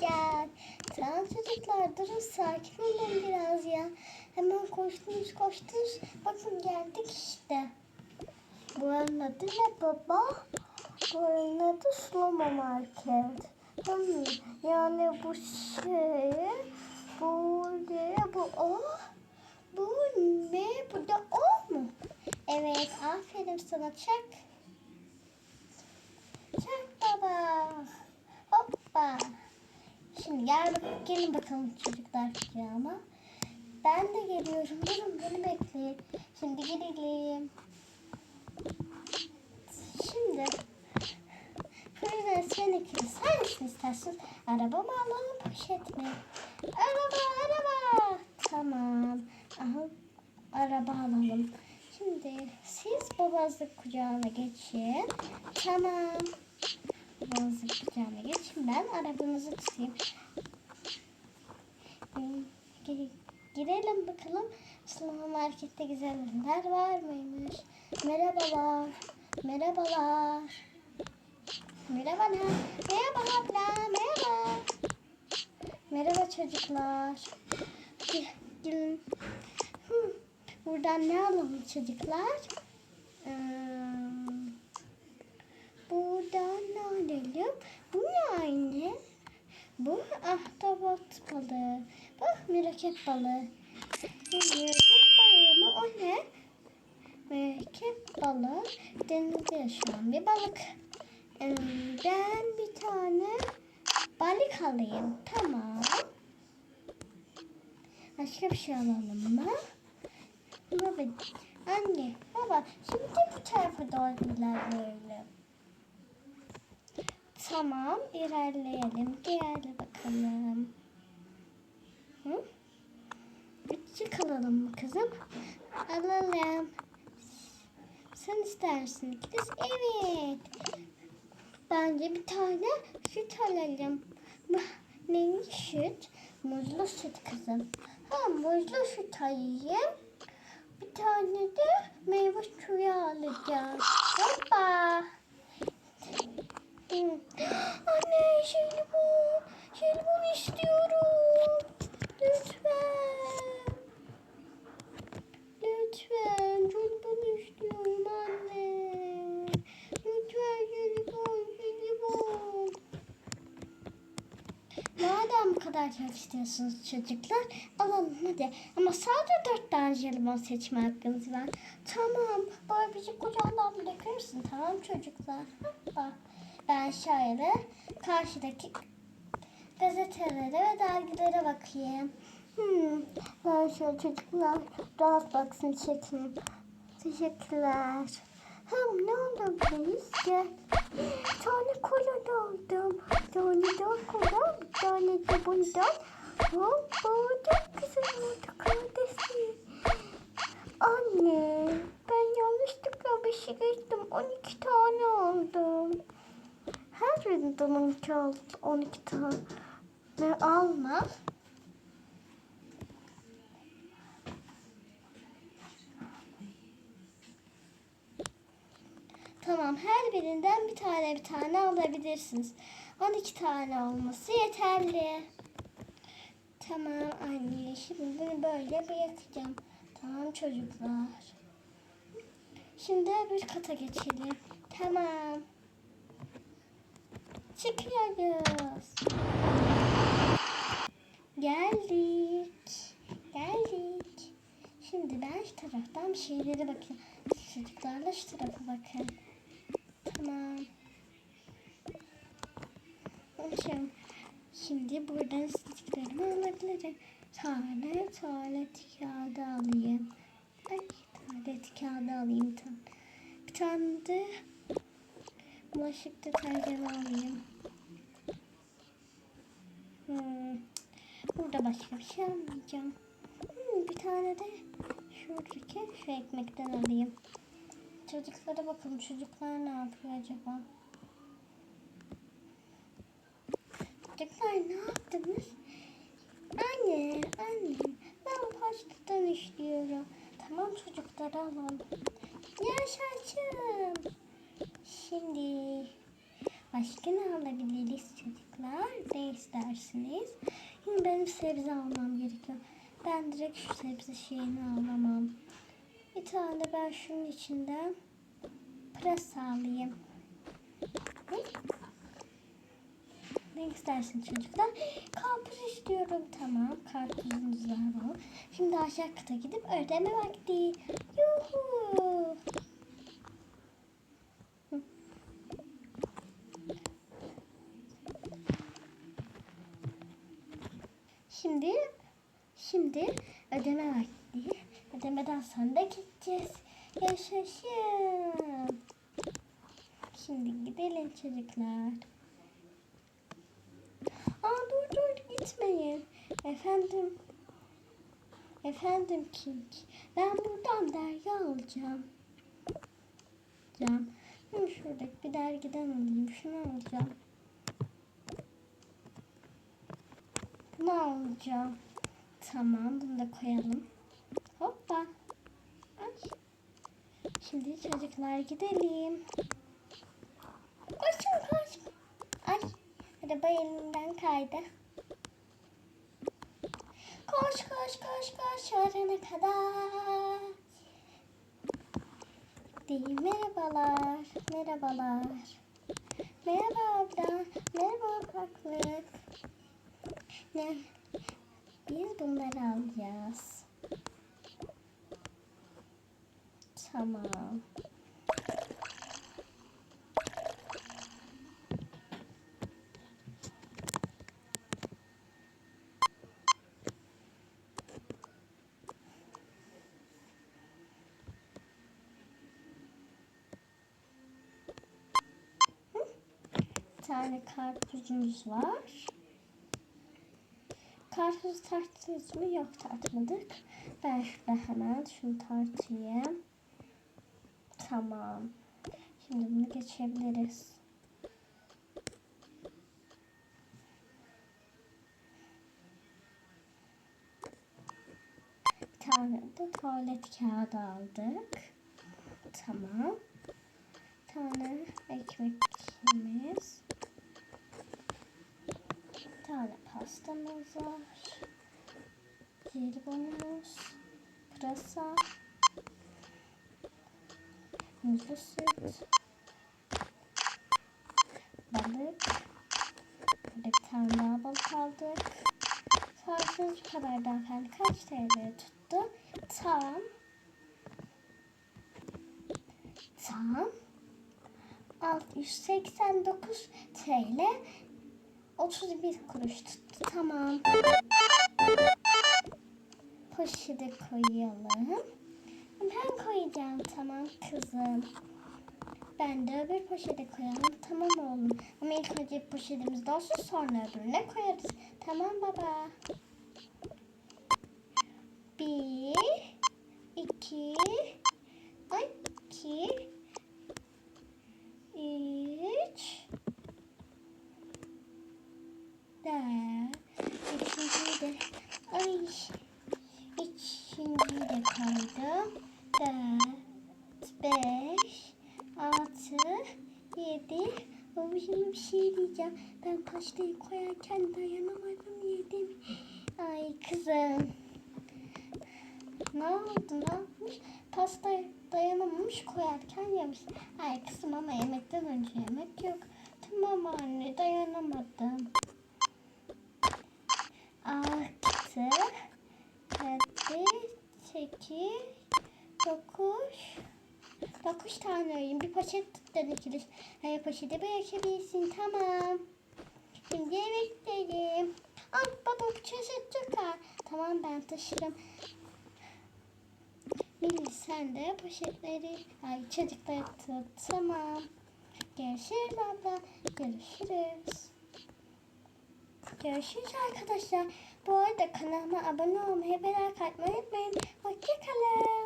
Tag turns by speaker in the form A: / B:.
A: gel. Tamam çocuklar durun sakin olun biraz ya. Hemen koştunuz koştunuz. Bakın geldik işte. Buranın adı ne baba? Buranın adı Slomo Market. Hmm, yani bu şey, bu ne, bu o, bu ne, bu da o mu? Evet, aferin sana çak. Çak baba. Hoppa. Şimdi gel gelin bakalım çocuklar kucağıma. Ben de geliyorum. Durun beni bekleyin. Şimdi gidelim. Şimdi Fırına sen ikiniz hangisini istersin? Araba mı alalım poşet mi? Araba araba. Tamam. Aha, araba alalım. Şimdi siz babazlık kucağına geçin. Tamam. Babazlık kucağına geçin. Ben arabanızı tutayım. Gi- Girelim bakalım. Slama markette güzel ürünler var mıymış? Merhabalar. Merhabalar. Merhaba? Merhaba abla. Merhaba. Merhaba çocuklar. Gel- Gelin. Buradan ne alalım çocuklar? Hmm, Alalım? Bu ne aynı? Bu ahtapot balığı. Bak mürekkep balığı. Mürekkep balığı mı? O ne? Mürekkep balığı. Denizde yaşayan bir balık. Ben bir tane balık alayım. Tamam. Başka bir şey alalım mı? Baba, anne, baba şimdi bu tarafa doğru ilerleyelim. Tamam, ilerleyelim. Gel bakalım. Hı? Küçük alalım mı kızım? Alalım. Sen istersin kız. Evet. Bence bir tane süt alalım. Neymiş süt? Muzlu süt kızım. Ha muzlu süt alayım. Bir tane de meyve suyu alacağım. Hoppa. Anne jelibon. Jelibon istiyorum. Lütfen. Lütfen. Jelibon istiyorum anne. Lütfen jelibon, jelibon. Madem bu kadar çok istiyorsunuz çocuklar, alalım hadi. Ama sadece dört tane jelibon seçme hakkınız var. Tamam, bizi kucağından bırakırsın. Tamam çocuklar. Hoppa. Ben şöyle karşıdaki gazetelere ve dergilere bakayım. Hmm, ben şöyle çocuklar rahat baksın çekeyim. Teşekkürler. Hem ne alabiliriz? Gel. Bir tane kola. Bir tane de kola, tane de bundan. Hop, bu çok güzel oldu kardeşim. Anne, ben yanlışlıkla bir şey geçtim. 12 tane aldım. Her birinden 12 al, 12 tane alma. Tamam her birinden bir tane bir tane alabilirsiniz. 12 tane olması yeterli. Tamam anne şimdi bunu böyle bırakacağım. Tamam çocuklar. Şimdi bir kata geçelim. Tamam. Çıkıyoruz. Geldik. Geldik. Şimdi ben şu taraftan bir şeylere bakayım. Çocuklarla şu tarafa bakın. Tamam. Şimdi, şimdi buradan istediklerimi alabilirim. Tane tuvalet kağıdı alayım. Ay tuvalet kağıdı alayım. Tam. Bir tane de bulaşık deterjanı alayım. Hmm. Başka bir şey almayacağım. Hmm, bir tane de şuradaki şu ekmekten alayım. Çocuklara bakalım. Çocuklar ne yapıyor acaba? Çocuklar ne yaptınız? Anne, anne. Ben pastadan istiyorum. Tamam çocuklar alın. Yaşasın. Şimdi Başka ne alabiliriz çocuklar? Ne istersiniz? Benim sebze almam gerekiyor. Ben direkt şu sebze şeyini alamam. Bir tane ben şunun içinden pırasa alayım. Ne istersin çocuklar? Karpuz istiyorum. Tamam. Karpuzumuz var o. Şimdi aşağı kata gidip ödeme vakti. Yuhu. Şimdi şimdi ödeme vakti. Ödemeden sonra da gideceğiz. Yaşasın. Şimdi gidelim çocuklar. Aa dur dur gitmeyin. Efendim. Efendim King. Ben buradan dergi alacağım. Hı, şuradaki bir dergiden alayım. Şunu alacağım. Bunu alacağım. Tamam bunu da koyalım. Hoppa. Ay. Şimdi çocuklar gidelim. Koşun koş. Ay. Araba elimden kaydı. Koş koş koş koş varana kadar. Değil merhabalar. Merhabalar. Merhaba abla. Merhaba ufaklık. Ne? Biz bunları alacağız. Tamam. Bir tane karpuzumuz var. Karpuz tarttınız mı? Yok tartmadık. Ben şurada hemen şunu tartayım. Tamam. Şimdi bunu geçebiliriz. Bir tane de tuvalet kağıdı aldık. Tamam. Bir tane ekmeğimiz. Bir tane pastamız var. Jelibonumuz. Pırasa. Muzlu süt. Balık. Burada bir tane daha balık aldık. Sarsınız bu kadar da efendim. Kaç TL tuttu? Tam. Tam. 689 TL 31 kuruş tuttu. Tamam. Poşete koyalım. Ben koyacağım tamam kızım. Ben de öbür poşete koyalım. Tamam oğlum. Ama ilk önce poşetimiz olsun sonra öbürüne koyarız. Tamam baba. Bir, iki, iki, üç, dört, üçüncüyü de, ay, üçüncüyü de koydum. Dört, beş, altı, yedi. Baba şimdi bir şey diyeceğim. Ben pastayı koyarken dayanamadım yedim. Ay kızım. Ne oldu ne yapmış? Pasta dayanamamış koyarken yemiş. Ay kızım ama yemekten önce yemek yok. Tamam anne dayanamadım. Altı, yedi, sekiz, dokuz, dokuz tane öğün. Bir poşet tuttun ikili. Hayır poşeti bırakabilirsin tamam. Şimdi yemeklerim. Ay baba bu çeşit çok ağır. Tamam ben taşırım. Milli sen de poşetleri, ay çocukları tut. Tamam. Görüşürüz abla. Görüşürüz. Görüşürüz arkadaşlar. Bu arada kanalıma abone olmayı atmayı unutmayın. Hoşçakalın.